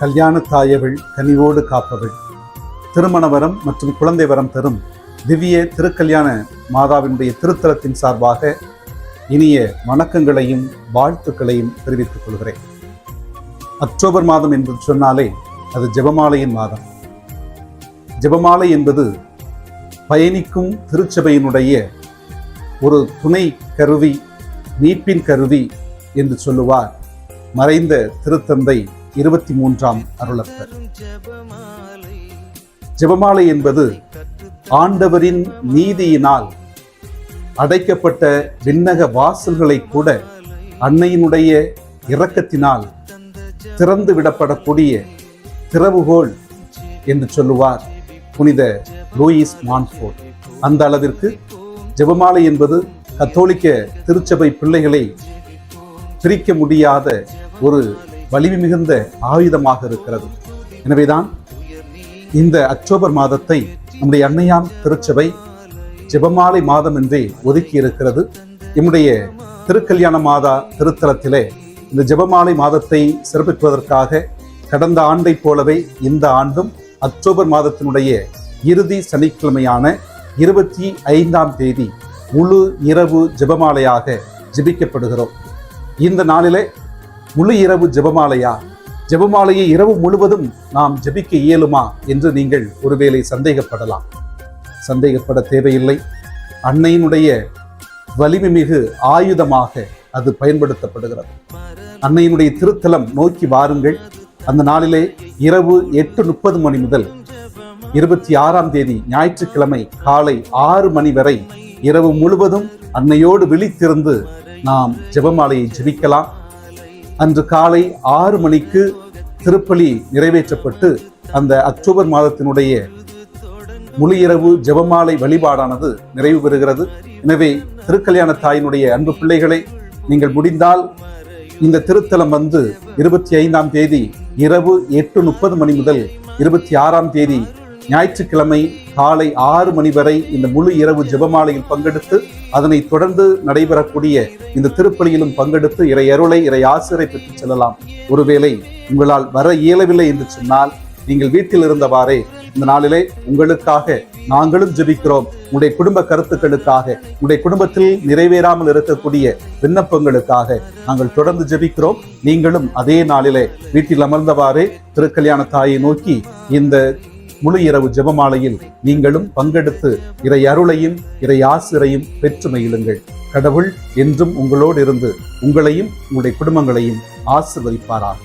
கல்யாண தாயவள் கனிவோடு காப்பவள். திருமண வரம் மற்றும் குழந்தை வரம் தரும் திவ்ய திருக்கல்யாண மாதாவினுடைய திருத்தலத்தின் சார்பாக இனிய வணக்கங்களையும் வாழ்த்துக்களையும் தெரிவித்துக் கொள்கிறேன். அக்டோபர் மாதம் என்று சொன்னாலே அது ஜெபமாலையின் மாதம். ஜெபமாலை என்பது பயணிக்கும் திருச்சபையினுடைய ஒரு துணை கருவி மீட்பின் கருவி என்று சொல்லுவார். மறைந்த திருத்தந்தை இருபத்தி மூன்றாம் அருளப்பர். ஜெபமாலை என்பது ஆண்டவரின் நீதியினால் அடைக்கப்பட்ட விண்ணக வாசல்களை கூட அன்னையினுடைய இரக்கத்தினால் திறந்து விடப்படக்கூடிய திறவுகோல் என்று சொல்லுவார் புனித லூயிஸ் மான்ஃபோர்ட். அந்த அளவிற்கு ஜெபமாலை என்பது கத்தோலிக்க திருச்சபை பிள்ளைகளை பிரிக்க முடியாத ஒரு வலிமை மிகுந்த ஆயுதமாக இருக்கிறது. எனவேதான் இந்த அக்டோபர் மாதத்தை நம்முடைய அன்னையாம் திருச்சபை ஜெபமாலை மாதம் என்றே ஒதுக்கி இருக்கிறது நம்முடைய திருக்கல்யாண மாதா திருத்தலத்திலே இந்த ஜெபமாலை மாதத்தை சிறப்பிப்பதற்காக கடந்த ஆண்டை போலவே இந்த ஆண்டும் அக்டோபர் மாதத்தினுடைய இறுதி சனிக்கிழமையான இருபத்தி ஐந்தாம் தேதி முழு இரவு ஜெபமாலையாக ஜெபிக்கப்படுகிறோம். இந்த நாளிலே முழு இரவு ஜெபமாலையா? ஜெபமாலையை இரவு முழுவதும் நாம் ஜெபிக்க இயலுமா? என்று நீங்கள் ஒருவேளை சந்தேகப்படலாம். சந்தேகப்பட தேவையில்லை. அன்னையினுடைய வலிமை மிகு ஆயுதமாக அது பயன்படுத்தப்படுகிறது. அன்னையினுடைய திருத்தலம் நோக்கி வாருங்கள். அந்த நாளிலே இரவு எட்டு முப்பது மணி முதல் இருபத்தி ஆறாம் தேதி ஞாயிற்றுக்கிழமை காலை ஆறு மணி வரை இரவு முழுவதும் அன்னையோடு விழித்திருந்து நாம் ஜெபமாலையை ஜெபிக்கலாம். அன்று காலை ஆறு மணிக்கு திருப்பலி நிறைவேற்றப்பட்டு அந்த அக்டோபர் மாதத்தினுடைய முழு இரவு ஜெபமாலை வழிபாடானது நிறைவு பெறுகிறது. எனவே திருக்கல்யாண தாயினுடைய அன்பு பிள்ளைகளை நீங்கள் முடிந்தால் இந்த திருத்தலம் வந்து இருபத்தி ஐந்தாம் தேதி இரவு எட்டு முப்பது மணி முதல் இருபத்தி ஆறாம் தேதி ஞாயிற்றுக்கிழமை காலை ஆறு மணி வரை இந்த முழு இரவு ஜெபமாலையில் பங்கெடுத்து அதனை தொடர்ந்து நடைபெறக்கூடிய இந்த திருப்பலியிலும் பங்கெடுத்து இறை அருளை இறை ஆசிரை பெற்றுச் செல்லலாம். ஒருவேளை உங்களால் வர இயலவில்லை என்று சொன்னால் நீங்கள் வீட்டில் இருந்தவாறே இந்த நாளிலே உங்களுக்காக நாங்களும் ஜெபிக்கிறோம். உங்களுடைய குடும்ப கருத்துக்களுக்காக உங்களுடைய குடும்பத்தில் நிறைவேறாமல் இருக்கக்கூடிய விண்ணப்பங்களுக்காக நாங்கள் தொடர்ந்து ஜெபிக்கிறோம். நீங்களும் அதே நாளிலே வீட்டில் அமர்ந்தவாறே திருக்கல்யாண தாயை நோக்கி இந்த முழு இரவு ஜெபமாலையில் நீங்களும் பங்கெடுத்து இறை அருளையும் இறை ஆசிரையும் பெற்று மகிழுங்கள் கடவுள் என்றும் உங்களோடு இருந்து உங்களையும் உங்களுடைய குடும்பங்களையும் ஆசிர்வதிப்பாராக.